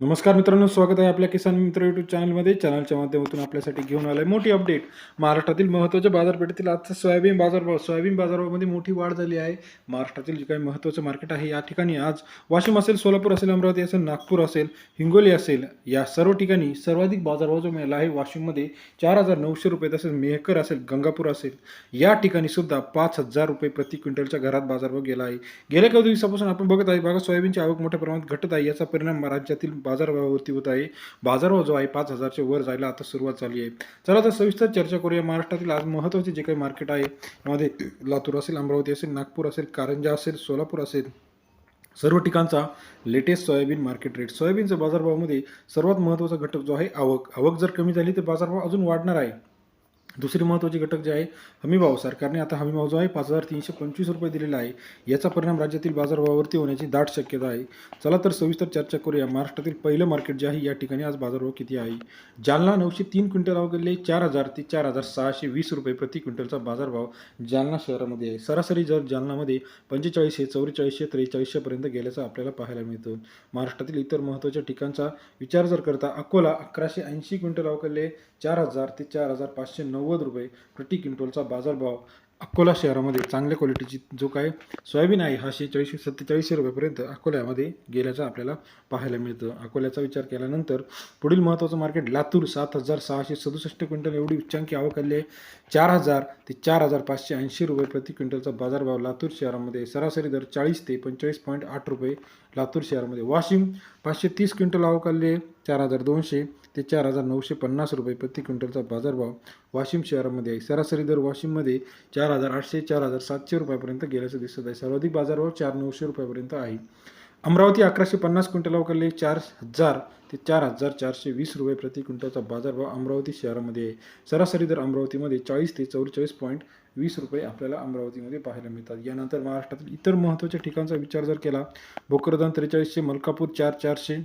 नमस्कार मित्रांनो स्वागत आहे आपल्या किसान मित्र यूट्यूब चॅनलमध्ये चॅनलच्या माध्यमातून आपल्यासाठी घेऊन आलं आहे मोठी अपडेट महाराष्ट्रातील महत्त्वाच्या बाजारपेठेतील आजचा सोयाबीन बाजारभाव सोयाबीन बाजारभावामध्ये मोठी वाढ झाली आहे. महाराष्ट्रातील जे काही महत्त्वाचं मार्केट आहे या ठिकाणी आज वाशिम असेल सोलापूर असेल अमरावती असेल नागपूर असेल हिंगोली असेल या सर्व ठिकाणी सर्वाधिक बाजारभाव जो मिळाला आहे वाशिममध्ये चार हजार नऊशे रुपये तसेच मेहकर असेल गंगापूर असेल या ठिकाणी सुद्धा पाच हजार रुपये प्रति क्विंटलच्या घरात बाजारभाव गेला आहे. गेल्या काही दिवसापासून आपण बघत आहे बघा सोयाबीनची आवक मोठ्या प्रमाणात घटत आहे. याचा परिणाम राज्यातील बाजारभावावरती होत आहे. बाजारभाव जो आहे पाच हजारच्या वर जायला आता सुरुवात झाली आहे. चला आता सविस्तर चर्चा करूया. महाराष्ट्रातील आज महत्त्वाचे जे काही मार्केट आहे यामध्ये लातूर असेल अमरावती असेल नागपूर असेल कारंजा असेल सोलापूर असेल सर्व ठिकाणचा लेटेस्ट सोयाबीन मार्केट रेट सोयाबीनच्या बाजारभावामध्ये सर्वात महत्त्वाचा घटक जो आहे आवक. आवक जर कमी झाली तर बाजारभाव अजून वाढणार आहे. दुसरी महत्त्वाची घटक जे आहे हमीभाव. सरकारने आता हमीभाव जो आहे पाच हजार तीनशे पंचवीस रुपये दिलेला आहे. याचा परिणाम राज्यातील बाजारभावावरती होण्याची दाट शक्यता आहे. चला तर सविस्तर चर्चा करूया. महाराष्ट्रातील पहिलं मार्केट जे आहे या ठिकाणी आज बाजारभाव किती आहे? जालना नऊशे तीन क्विंटल अवघडले चार हजार ते चार हजार सहाशे वीस रुपये प्रति क्विंटलचा बाजारभाव जालना शहरामध्ये आहे. सरासरी जर जालनामध्ये पंचेचाळीसशे चौवेचाळीसशे त्रेचाळीसशेपर्यंत गेल्याचं आपल्याला पाहायला मिळतं. महाराष्ट्रातील इतर महत्त्वाच्या ठिकाणचा विचार जर करता अकोला अकराशे ऐंशी क्विंटल अवघडले चार हजार ते चार हजार पाचशे नऊ नव्वद रुपये प्रति क्विंटलचा बाजारभाव अकोला शहरामध्ये चांगल्या क्वालिटीची जो काय सोयाबीन आहे हा शेहेचाळीसशे सत्तेचाळीसशे रुपयेपर्यंत अकोल्यामध्ये गेल्याचं आपल्याला पाहायला मिळतं. अकोल्याचा विचार केल्यानंतर पुढील महत्त्वाचं मार्केट लातूर सात हजार सहाशे सदुसष्ट क्विंटल एवढी उच्चांकी आवक आली आहे. चार हजार ते चार हजार पाचशे ऐंशी रुपये प्रति क्विंटलचा बाजारभाव लातूर शहरामध्ये सरासरी दर चाळीस ते पंचेचाळीस पॉईंट आठ रुपये लातूर शहरामध्ये. वाशिम पाचशे तीस क्विंटल आवक आली आहे चार हजार दोनशे ते चार हजार नऊशे पन्नास रुपये प्रति क्विंटलचा बाजारभाव वाशिम शहरामध्ये आहे. सरासरी दर वाशिममध्ये चार हजार आठशे चार हजार सातशे रुपयापर्यंत गेल्याचं दिसत आहे. सर्वाधिक बाजारभाव चार नऊशे रुपयापर्यंत आहे. अमरावती अकराशे पन्नास क्विंटल अवकाले चार हजार ते चार हजार चारशे वीस रुपये प्रति क्विंटलचा बाजारभाव अमरावती शहरामध्ये आहे. सरासरी दर अमरावतीमध्ये चाळीस ते चौवेचाळीस पॉईंट वीस रुपये आपल्याला अमरावतीमध्ये पाहायला मिळतात. यानंतर महाराष्ट्रातील इतर महत्त्वाच्या ठिकाणचा विचार जर केला भोकरदान त्रेचाळीसशे मलकापूर चार चारशे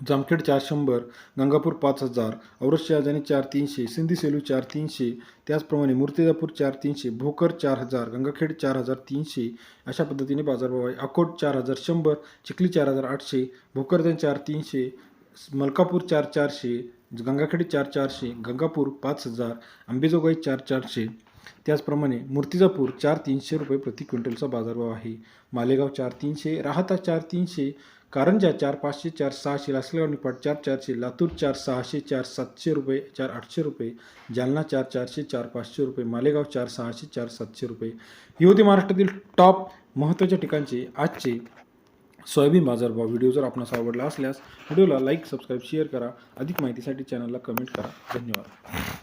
जामखेड चार शंभर गंगापूर पाच हजार औरत शहाजानी चार तीनशे सिंधी सेलू चार तीनशे त्याचप्रमाणे मूर्तिजापूर चार तीनशे भोकर चार हजार गंगाखेड चार हजार तीनशे अशा पद्धतीने बाजारभाव आहे. अकोट चार हजार शंभर चिखली चार हजार आठशे भोकरदन चार तीनशे मलकापूर चार चारशे गंगाखेड चार चारशे गंगापूर पाच हजार अंबेजोगाई चार चारशे त्याचप्रमाणे मूर्तिजापूर चार तीनशे रुपये प्रति क्विंटलचा बाजारभाव आहे. मालेगाव चार तीनशे राहता चार तीनशे कारंजा चार पाचशे चार सहाशे लासलगाव निपाट चार चारशे लातूर चार सहाशे चार सातशे रुपये चार आठशे रुपये जालना चार चारशे चार पाचशे रुपये मालेगाव चार सहाशे चार सातशे रुपये. ही होती महाराष्ट्रातील टॉप महत्त्वाच्या ठिकाणचे आजचे सोयाबीन बाजारभाव व्हिडिओ जर आपणास आवडला असल्यास व्हिडिओला लाईक सबस्क्राईब शेअर करा. अधिक माहितीसाठी चॅनलला कमेंट करा. धन्यवाद.